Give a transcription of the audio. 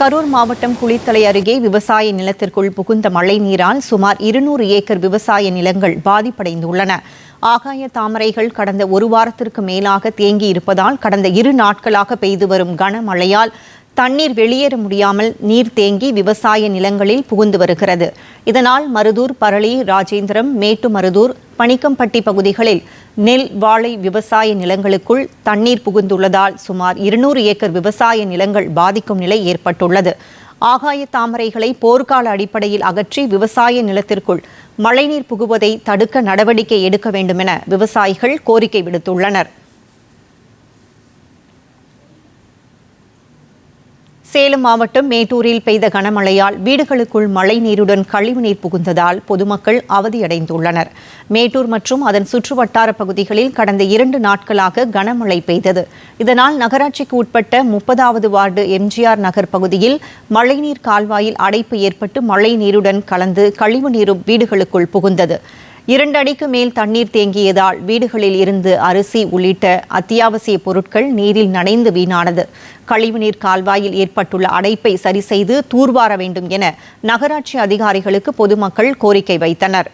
கரூர் மாவட்டம் குளித்தலை அருகே விவசாய நிலத்திற்குள் புகுந்த மழை நீரால் சுமார் இருநூறு ஏக்கர் விவசாய நிலங்கள் பாதிப்படைந்துள்ளன. ஆகாய தாமரைகள் கடந்த ஒரு வாரத்திற்கு மேலாக தேங்கி இருப்பதால் கடந்த இரு நாட்களாக பெய்து வரும் கனமழையால் தண்ணீர் வெளியேற முடியாமல் நீர் தேங்கி விவசாய நிலங்களில் புகுந்து வருகிறது. இதனால் மருதூர் பரளி ராஜேந்திரம் மேட்டு மருதூர் பணிக்கம்பட்டி பகுதிகளில் நெல் வாழை விவசாய நிலங்களுக்குள் தண்ணீர் புகுந்துள்ளதால் சுமார் இருநூறு ஏக்கர் விவசாய நிலங்கள் பாதிக்கும் நிலை ஏற்பட்டுள்ளது. ஆகாய தாமரைகளை போர்க்கால அடிப்படையில் அகற்றி விவசாய நிலத்திற்குள் மழைநீர் புகுவதை தடுக்க நடவடிக்கை எடுக்க வேண்டுமென விவசாயிகள் கோரிக்கை விடுத்துள்ளனர். சேலம் மாவட்டம் மேட்டூரில் பெய்த கனமழையால் வீடுகளுக்குள் மழை நீருடன் கழிவுநீர் புகுந்ததால் பொதுமக்கள் அவதியடைந்துள்ளனர். மேட்டூர் மற்றும் அதன் சுற்றுவட்டார பகுதிகளில் கடந்த இரண்டு நாட்களாக கனமழை பெய்தது. இதனால் நகராட்சிக்கு உட்பட்ட முப்பதாவது வார்டு எம்ஜிஆர் நகர் பகுதியில் மழைநீர் கால்வாயில் அடைப்பு ஏற்பட்டு மழை நீருடன் கலந்து கழிவுநீரும் வீடுகளுக்குள் புகுந்தது. இரண்டு அடிக்கு மேல் தண்ணீர் தேங்கியதால் வீடுகளில் இருந்து அரிசி உள்ளிட்ட அத்தியாவசிய பொருட்கள் நீரில் நனைந்து வீணானது. கழிவுநீர் கால்வாயில் ஏற்பட்டுள்ள அடைப்பை சரி செய்து தூர்வார வேண்டும் என நகராட்சி அதிகாரிகளுக்கு பொதுமக்கள் கோரிக்கை வைத்தனர்.